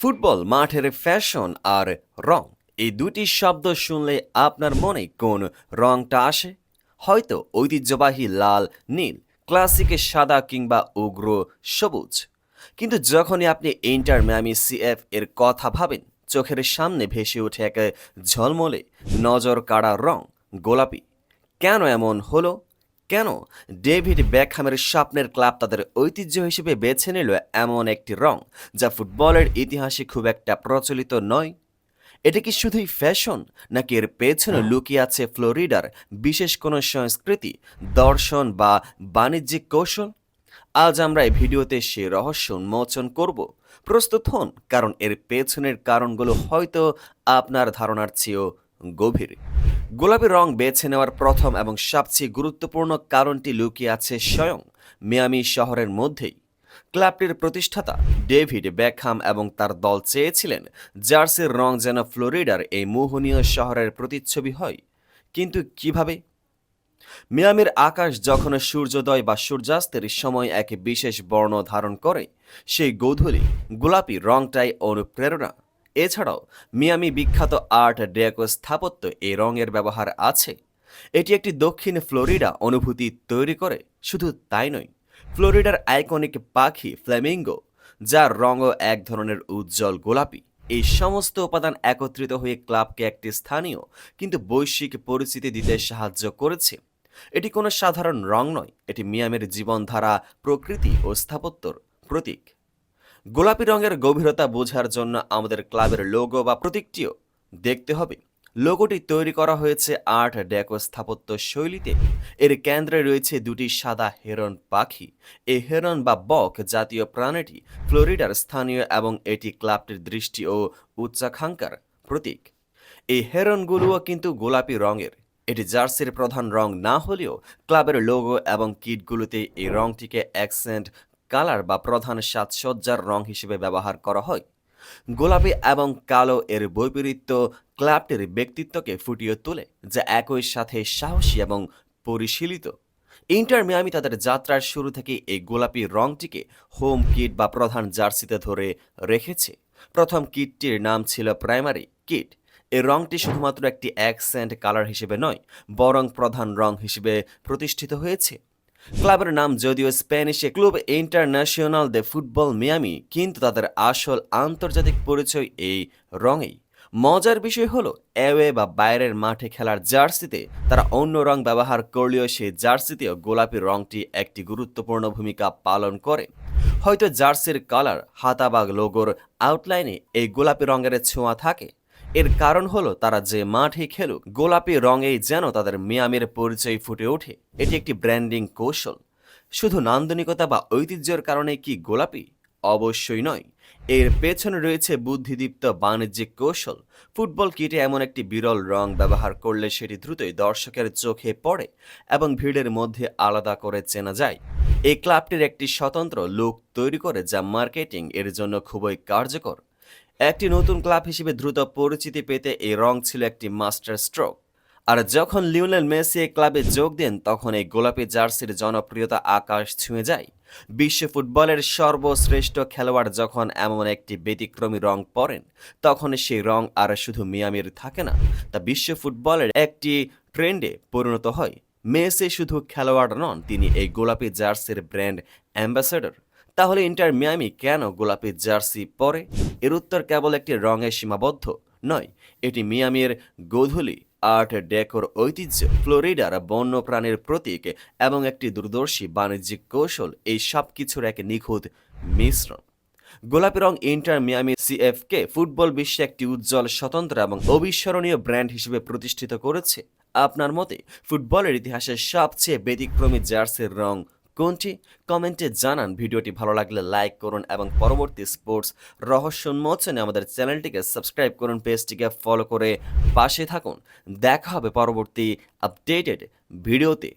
Football মাঠের fashion আর রং। এই দুটি শব্দ শুনলে আপনার মনে কোন রংটা আসে? হয়তো ঐতিহ্যবাহী লাল, নীল, ক্লাসিকে সাদা কিংবা উগ্র, সবুজ। কিন্তু যখনই আপনি ইন্টার ম্যামি সিএফ এর কথা ভাবেন, চোখের সামনে ভেসে ওঠে এক ঝলমলে নজর কাড়া রং, গোলাপি। কেন এমন হলো? কেন? ডেভিড ব্যাকহামের স্বপ্নের ক্লাব তাদের ঐতিহ্য হিসেবে বেছে নিল এমন একটি রং যা ফুটবলের ইতিহাসে খুব একটা প্রচলিত নয়। এটা কি শুধুই ফ্যাশন নাকি এর পেছনে লুকিয়ে আছে ফ্লোরিডার বিশেষ কোনো সংস্কৃতি দর্শন বা বাণিজ্যিক কৌশল? আজ আমরা এই ভিডিওতে সে রহস্য উন্মোচন করব। প্রস্তুত হন কারণ এর পেছনের কারণগুলো হয়তো আপনার ধারণার চেয়েও গভীর। গোলাপি রং বেছে নেওয়ার প্রথম এবং সবচেয়ে গুরুত্বপূর্ণ কারণটি লুকিয়ে আছে স্বয়ং মিয়ামি শহরের মধ্যেই। ক্লাবটির প্রতিষ্ঠাতা ডেভিড ব্যাকহাম এবং তার দল চেয়েছিলেন জার্সির রং যেন ফ্লোরিডার এই মোহনীয় শহরের প্রতিচ্ছবি হয়। কিন্তু কীভাবে? মিয়ামির আকাশ যখন সূর্যোদয় বা সূর্যাস্তের সময় এক বিশেষ বর্ণ ধারণ করে, সেই গোধূলি গোলাপি রংটাই অনুপ্রেরণা। এছাড়াও, মিয়ামি বিখ্যাত আর্ট ডেকো স্থাপত্য এই রঙের ব্যবহার আছে। এটি একটি দক্ষিণ ফ্লোরিডা অনুভূতি তৈরি করে, শুধু তাই নয়, ফ্লোরিডার আইকনিক পাখি ফ্ল্যামিঙ্গো, যার রঙও এক ধরনের উজ্জ্বল গোলাপি, এই সমস্ত উপাদান একত্রিত হয়ে ক্লাবকে একটি স্থানীয় কিন্তু বৈশ্বিক পরিচিতি দিতে সাহায্য করেছে। এটি কোনো সাধারণ রং নয়, এটি মিয়ামের জীবনধারা, প্রকৃতি ও স্থাপত্যর প্রতীক। গোলাপি রঙের গভীরতা বোঝার জন্য আমাদের ক্লাবের লোগো বা প্রতীকটিও দেখতে হবে। লোগোটি তৈরি করা হয়েছে আর্ট ডেকো স্থাপত্য শৈলীতে। এর কেন্দ্রে রয়েছে দুটি সাদা হেরন পাখি। এই হেরন বা বক জাতীয় প্রাণীটি ফ্লোরিডার স্থানীয় এবং এটি ক্লাবটির দৃষ্টি ও উচ্চাকাঙ্ক্ষার প্রতীক। এই হেরনগুলোও কিন্তু গোলাপি রঙের। এটি জার্সির প্রধান রং না হলেও ক্লাবের লোগো এবং কিটগুলোতে এই রংটিকে অ্যাকসেন্ট কালার বা প্রধান সাজসজ্জার রং হিসেবে ব্যবহার করা হয়। গোলাপি এবং কালো এর বৈপরীত্য ক্লাবটির ব্যক্তিত্বকে ফুটিয়ে তোলে, যা একই সাথে সাহসী এবং পরিশীলিত। ইন্টার মিয়ামি তাদের যাত্রার শুরু থেকে এই গোলাপি রংটিকে হোম কিট বা প্রধান জার্সিতে ধরে রেখেছে। প্রথম কিটটির নাম ছিল প্রাইমারি কিট। এই রংটি শুধুমাত্র একটি অ্যাকসেন্ট কালার হিসেবে নয়, বরং প্রধান রং হিসেবে প্রতিষ্ঠিত হয়েছে। ক্লাবের নাম যদিও স্প্যানিশে Club Internacional de Futbol Miami, কিন্তু তাদের আসল আন্তর্জাতিক পরিচয় এই রঙেই। মজার বিষয় হলো, অ্যাওয়ে বা বাইরের মাঠে খেলার জার্সিতে তারা অন্য রং ব্যবহার করলেও সেই জার্সিতেও গোলাপি রংটি একটি গুরুত্বপূর্ণ ভূমিকা পালন করে। হয়তো জার্সির কালার হাতা বা লোগোর আউটলাইনে এই গোলাপি রঙের ছোঁয়া থাকে এর কারণ হলো তারা যে মাঠে খেলুক, গোলাপি রঙেই যেন তাদের মিয়ামির পরিচয় ফুটে ওঠে। এটি একটি ব্র্যান্ডিং কৌশল। শুধু নান্দনিকতা বা ঐতিহ্যের কারণে কি গোলাপি? অবশ্যই নয়। এর পেছনে রয়েছে বুদ্ধিদীপ্ত বাণিজ্যিক কৌশল। ফুটবল কিটে এমন একটি বিরল রং ব্যবহার করলে সেটি দ্রুতই দর্শকের চোখে পড়ে এবং ভিড়ের মধ্যে আলাদা করে চেনা যায়। এই ক্লাবটির একটি স্বতন্ত্র লুক তৈরি করে যা মার্কেটিং এর জন্য খুবই কার্যকর। একটি নতুন ক্লাব হিসেবে দ্রুত পরিচিতি পেতে এই রং ছিল একটি মাস্টার স্ট্রোক। আর যখন লিওনেল মেসি এই ক্লাবে যোগ দেন, তখন এই গোলাপি জার্সির জনপ্রিয়তা আকাশ ছুঁয়ে যায়। বিশ্ব ফুটবলের সর্বশ্রেষ্ঠ খেলোয়াড় যখন এমন একটি ব্যতিক্রমী রং পরেন, তখন সেই রং আর শুধু মিয়ামির থাকে না, তা বিশ্ব ফুটবলের একটি ট্রেন্ডে পরিণত হয়। মেসি শুধু খেলোয়াড় নন, তিনি এই গোলাপি জার্সির ব্র্যান্ড অ্যাম্বাসেডর। তাহলে ইন্টার মিয়ামি কেন গোলাপি জার্সি পরে? এর উত্তর কেবল একটি রঙে সীমাবদ্ধ নয়, এটি মিয়ামির গোধূলি আর্ট ডেকোর ঐতিহ্য, ফ্লোরিডার বন্যপ্রাণীর প্রতীক এবং একটি দূরদর্শী বাণিজ্যিক কৌশল, এই সব কিছুর এক নিখুঁত মিশ্রণ। গোলাপি রং ইন্টার মিয়ামি সিএফকে ফুটবল বিশ্বে একটি উজ্জ্বল, স্বতন্ত্র এবং অবিস্মরণীয় ব্র্যান্ড হিসেবে প্রতিষ্ঠিত করেছে। আপনার মতে, ফুটবলের ইতিহাসে সবচেয়ে ব্যতিক্রমী জার্সির রং কোনটি? কমেন্টে জানান। ভিডিওটি ভালো লাগলে লাইক করুন এবং পরবর্তী স্পোর্টস রহস্য উন্মোচনে আমাদের চ্যানেলটিকে সাবস্ক্রাইব করুন, পেজটিকে ফলো করে পাশে থাকুন। দেখা হবে পরবর্তী আপডেটেড ভিডিওতে।